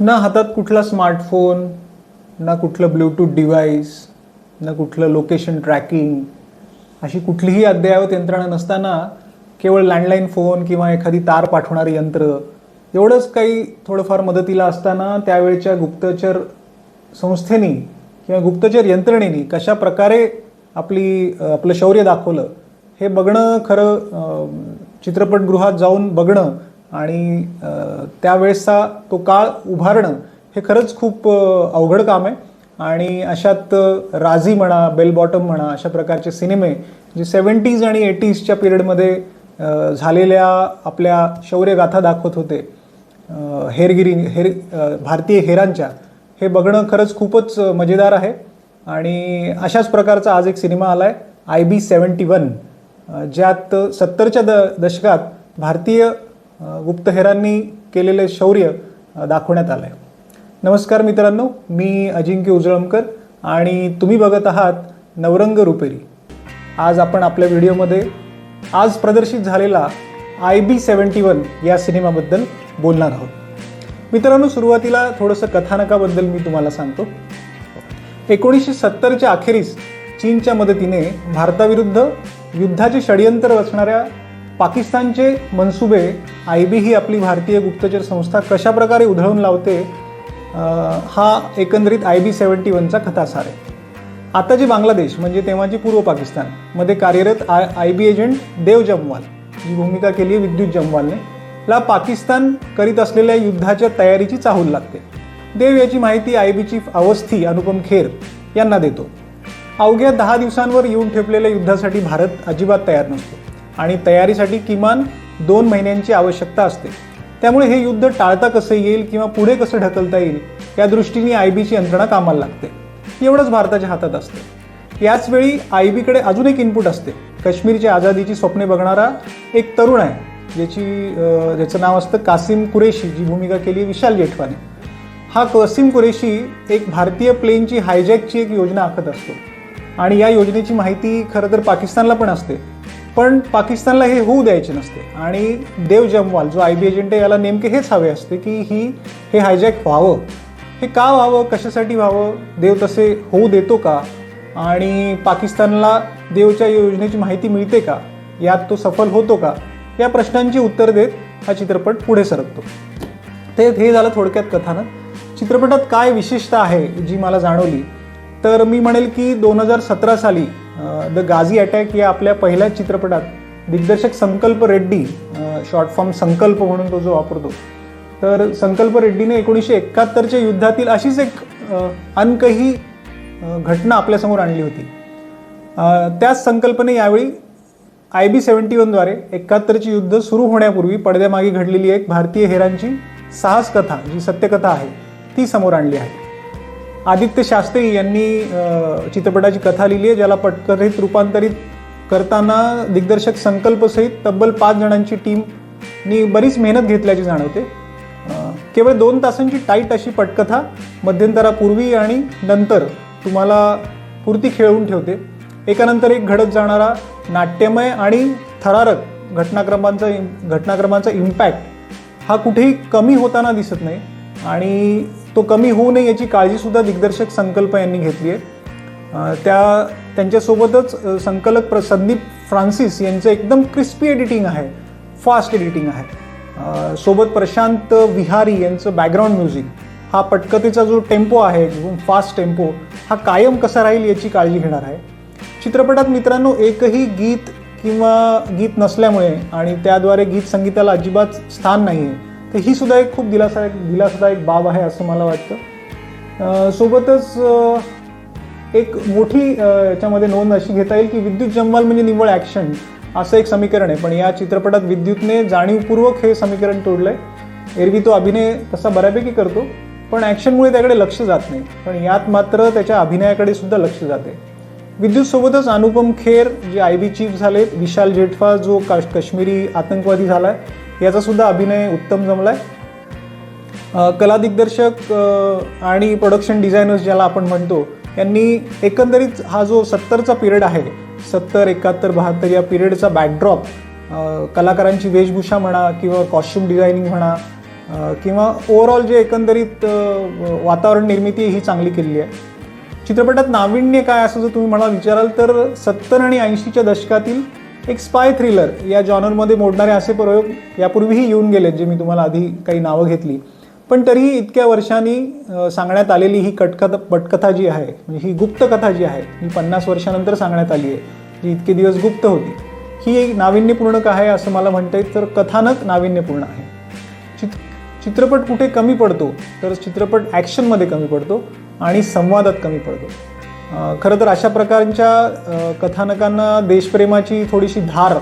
ना हातात कुठला स्मार्टफोन ना कुठलं ब्लूटूथ डिव्हाइस ना कुठलं लोकेशन ट्रॅकिंग अशी कुठलीही अद्ययावत यंत्रणा नसताना केवळ लँडलाईन फोन किंवा एखादी तार पाठवणारी यंत्र एवढंच काही थोडंफार मदतीला असताना त्यावेळच्या गुप्तचर संस्थेनी किंवा गुप्तचर यंत्रणेनी कशा प्रकारे आपली आपलं शौर्य दाखवलं हे बघणं खरं चित्रपटगृहात जाऊन बघणं आणि त्यावेळेसचा तो काळ उभारणं हे खरंच खूप अवघड काम आहे. आणि अशात राजी राझी म्हणा बेल बॉटम म्हणा अशा प्रकारचे सिनेमे जे सेवन्टीज आणि एटीजच्या पिरियडमध्ये झालेल्या आपल्या शौर्यगाथा दाखवत होते हेरगिरी हेर भारतीय हेरांच्या हे बघणं खरंच खूपच मजेदार आहे. आणि अशाच प्रकारचा आज एक सिनेमा आला आहे आय बी सेवन्टी वन ज्यात सत्तरच्या द दशकात भारतीय गुप्तहेरांनी केलेले शौर्य दाखवण्यात आलं आहे नमस्कार मित्रांनो मी अजिंक्य उजळमकर आणि तुम्ही बघत आहात नवरंग रुपेरी. आज आपण आपल्या व्हिडिओमध्ये आज प्रदर्शित झालेला आय बी सेवन्टी वन या सिनेमाबद्दल बोलणार आहोत. मित्रांनो सुरुवातीला थोडंसं कथानकाबद्दल मी तुम्हाला सांगतो. एकोणीसशे सत्तरच्या अखेरीस चीनच्या मदतीने भारताविरुद्ध युद्धाचे षडयंत्र रचणाऱ्या पाकिस्तानचे मनसुबे आय बी ही आपली भारतीय गुप्तचर संस्था कशाप्रकारे उधळून लावते हा एकंदरीत आय बी सेवन्टी वनचा कथासार आहे. आता जे बांगलादेश म्हणजे तेव्हाची पूर्व पाकिस्तानमध्ये कार्यरत I I B agent Dev Jamwal ji भूमिका केली आहे विद्युत जमवालने ला पाकिस्तान करीत असलेल्या युद्धाच्या तयारीची चाहूल लागते. देव याची माहिती I B chief Awasthi Anupam Kher यांना देतो. अवघ्या दहा दिवसांवर येऊन ठेपलेल्या युद्धासाठी भारत अजिबात तयार नसतो. आणि तयारीसाठी किमान दोन महिन्यांची आवश्यकता असते. त्यामुळे हे युद्ध टाळता कसं येईल किंवा पुढे कसं ढकलता येईल या दृष्टीने आय बीची यंत्रणा कामाला लागते. एवढंच भारताच्या हातात असते. याचवेळी आय बीकडे अजून एक इनपुट असते. काश्मीरच्या आझादीची स्वप्ने बघणारा एक तरुण आहे ज्याची ज्याचं नाव असतं कासिम कुरेशी जी भूमिका केली विशाल जेठवाने. हा कसिम कुरेशी एक भारतीय प्लेनची हायजॅकची एक योजना आखत असतो. आणि या योजनेची माहिती खरं तर पाकिस्तानला पण असते. पण पाकिस्तानला हे होऊ द्यायचे नसते. आणि देव जमवाल जो आय बी एजंट आहे याला नेमके हेच हवे असते की ही हे हायजॅक व्हावं. हे का व्हावं? कशासाठी व्हावं? देव तसे होऊ देतो का? आणि पाकिस्तानला देवच्या योजनेची माहिती मिळते का? यात तो सफल होतो का? या प्रश्नांची उत्तर देत हा चित्रपट पुढे सरकतो. ते हे झालं थोडक्यात कथानं चित्रपटात काय विशेषता आहे जी मला जाणवली? तर मी म्हणेल की दोन हजार सतरा साली द गाझी अटॅक या आपल्या पहिल्याच चित्रपटात दिग्दर्शक संकल्प रेड्डी शॉर्ट फॉर्म संकल्प म्हणून तो जो वापरतो तर संकल्प रेड्डीने एकोणीसशे एकाहत्तरच्या युद्धातील अशीच एक अनकही घटना आपल्यासमोर आणली होती. त्याच संकल्पने यावेळी आय बी सेवन्टी वनद्वारे एकाहत्तरचे युद्ध सुरू होण्यापूर्वी पडद्यामागे घडलेली एक भारतीय हेरांची साहस कथा जी सत्यकथा आहे ती समोर आणली आहे. आदित्य शास्त्री यांनी चित्रपटाची कथा लिहिली आहे ज्याला पटकथित रूपांतरित करताना दिग्दर्शक संकल्पसहित तब्बल पाच जणांची टीमनी बरीच मेहनत घेतल्याची जाणवते. केवळ दोन तासांची टाईट अशी पटकथा मध्यंतरापूर्वी आणि नंतर तुम्हाला पुरती खेळवून ठेवते. एकानंतर एक घडत जाणारा नाट्यमय आणि थरारक घटनाक्रमांचा घटनाक्रमांचा इम्पॅक्ट हा कुठेही कमी होताना दिसत नाही. आणि तो कमी होऊ नये याची काळजीसुद्धा दिग्दर्शक संकल्प यांनी घेतली आहे. त्या त्यांच्यासोबतच संकलक प्र संदीप फ्रान्सिस यांचं एकदम क्रिस्पी एडिटिंग आहे फास्ट एडिटिंग आहे. सोबत प्रशांत विहारी यांचं बॅकग्राऊंड म्युझिक हा पटकथेचा जो टेम्पो आहे एकदम फास्ट टेम्पो हा कायम कसा राहील याची काळजी घेणार आहे. चित्रपटात मित्रांनो एकही गीत किंवा गीत नसल्यामुळे आणि त्याद्वारे गीत संगीताला अजिबात स्थान नाही आहे तर ही सुद्धा एक खूप दिलासा दिलासादायक बाब आहे असं मला वाटतं. सोबतच एक मोठी याच्यामध्ये नोंद अशी घेता येईल की विद्युत जम्वाल म्हणजे निव्वळ ॲक्शन असं एक समीकरण आहे. पण या चित्रपटात विद्युतने जाणीवपूर्वक हे समीकरण तोडलं आहे एरवी तो अभिनय तसा बऱ्यापैकी करतो पण ॲक्शनमुळे त्याकडे लक्ष जात नाही. पण यात मात्र त्याच्या अभिनयाकडे सुद्धा लक्ष जाते. विद्युतसोबतच अनुपम खेर जे आय बी चीफ झालेत विशाल जेठवा जो काश काश्मीरी आतंकवादी झाला आहे सुद्धा अभिनय उत्तम जमलाय. आहे कला दिग्दर्शक आणि प्रोडक्शन डिझायनर्स ज्याला आपण म्हणतो यांनी एकंदरीत हा जो सत्तरचा पिरियड आहे सत्तर एकाहत्तर बहात्तर या पिरियडचा बॅकड्रॉप कलाकारांची वेशभूषा म्हणा किंवा कॉस्ट्युम डिझायनिंग म्हणा किंवा ओव्हरऑल जे एकंदरीत वातावरण निर्मिती ही चांगली केलेली आहे. चित्रपटात नाविन्य काय असं जर तुम्ही मला विचाराल तर सत्तर आणि ऐंशीच्या दशकातील एक स्पाय थ्रिलर या जॉनरमध्ये मोडणारे असे प्रयोग यापूर्वीही येऊन गेलेत जे मी तुम्हाला आधी काही नावं घेतली. पण तरीही इतक्या वर्षांनी सांगण्यात आलेली ही कटकथा पटकथा जी आहे म्हणजे ही गुप्त कथा जी आहे ही पन्नास वर्षानंतर सांगण्यात आली आहे जी इतके दिवस गुप्त होती ही एक नाविन्यपूर्ण का आहे असं मला म्हणता येईल तर कथानक नाविन्यपूर्ण आहे. चित चित्रपट कुठे कमी पडतो तर चित्रपट ॲक्शनमध्ये कमी पडतो आणि संवादात कमी पडतो. खरं तर अशा प्रकारच्या कथानकांना देशप्रेमाची थोडीशी धार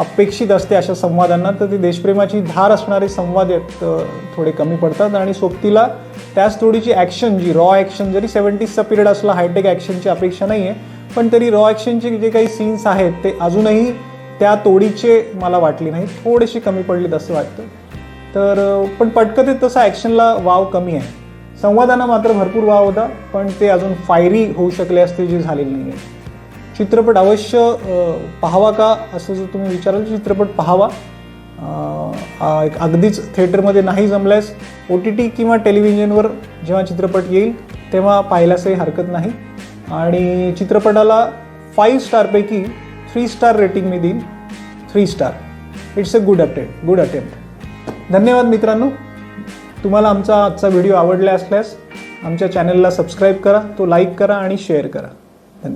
अपेक्षित असते अशा संवादांना. तर ती देशप्रेमाची धार असणारे संवाद यात थोडे कमी पडतात. आणि सोबतीला त्याच थोडीची ॲक्शन जी रॉ ॲक्शन जरी सेवन्टीजचा पिरियड असला हायटेक ॲक्शनची अपेक्षा नाही आहे पण तरी रॉ ॲक्शनचे जे काही सीन्स आहेत ते अजूनही त्या तोडीचे मला वाटले नाही थोडेसे कमी पडलेत असं वाटतं. तर पण पटकथेत तसा ॲक्शनला वाव कमी आहे. संवादांना मात्र भरपूर वाव होता पण ते अजून फायरी होऊ शकले असते जे झालेले नाही आहे चित्रपट अवश्य पाहावा का असं जर तुम्ही विचाराल चित्रपट पाहावा. एक अगदीच थिएटरमध्ये नाही जमल्यास ओ टी टी किंवा टेलिव्हिजनवर जेव्हा चित्रपट येईल तेव्हा पाहिल्यासही हरकत नाही. आणि चित्रपटाला फाईव्ह स्टारपैकी थ्री स्टार रेटिंग मी देईन. Three star it's a good attempt good attempt धन्यवाद मित्रांनो. तुम्हाला आमचा आजचा व्हिडिओ आवडला असल्यास आमच्या चॅनलला सबस्क्राईब करा तो लाईक करा आणि शेअर करा.